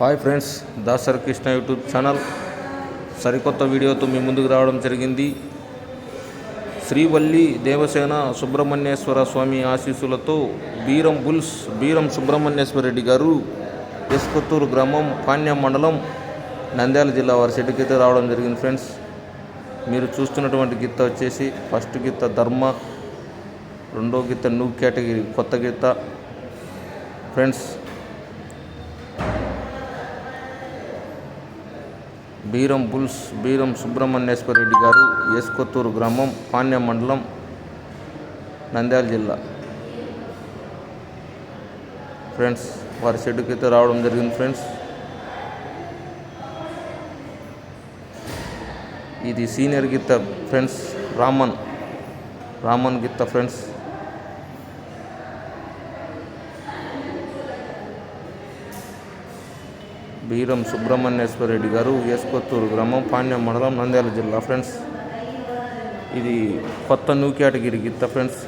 Hi friends Dasar Krishna YouTube channel. సరికొత్త వీడియోతో మీ ముందుకు రావడం జరిగింది. శ్రీవల్లి దేవసేన సుబ్రహ్మణ్యేశ్వర స్వామి ఆశీస్సులతో బీరం బుల్స్ బీరం సుబ్రహ్మణ్యేశ్వర రెడ్డి గారు ఎస్కొత్తూరు గ్రామం పాణ్యం మండలం నంద్యాల జిల్లా వారి షెడ్కి అయితే రావడం జరిగింది ఫ్రెండ్స్. మీరు చూస్తున్నటువంటి గీత వచ్చేసి ఫస్ట్ గిత్త ధర్మ రెండో గిత్త న్యూ కేటగిరీ కొత్త గీత ఫ్రెండ్స్ బీరం బుల్స్ బీరం సుబ్రహ్మణ్యేశ్వర రెడ్డి గారు ఏసుకొత్తూరు గ్రామం పాణ్య మండలం నంద్యాల జిల్లా. ఫ్రెండ్స్ వారి షెడ్కి అయితే రావడం జరిగింది ఫ్రెండ్స్. ఇది సీనియర్ గిత్త ఫ్రెండ్స్ రామన్ రామన్ గిత్త ఫ్రెండ్స్. బీరం సుబ్రహ్మణ్యేశ్వర రెడ్డి గారు ఎస్కొత్తూరు గ్రామం పాణ్యం మండలం నంద్యాల జిల్లా. ఫ్రెండ్స్ ఇది కొత్త న్యూ కేటగిరీ గిత్త ఫ్రెండ్స్.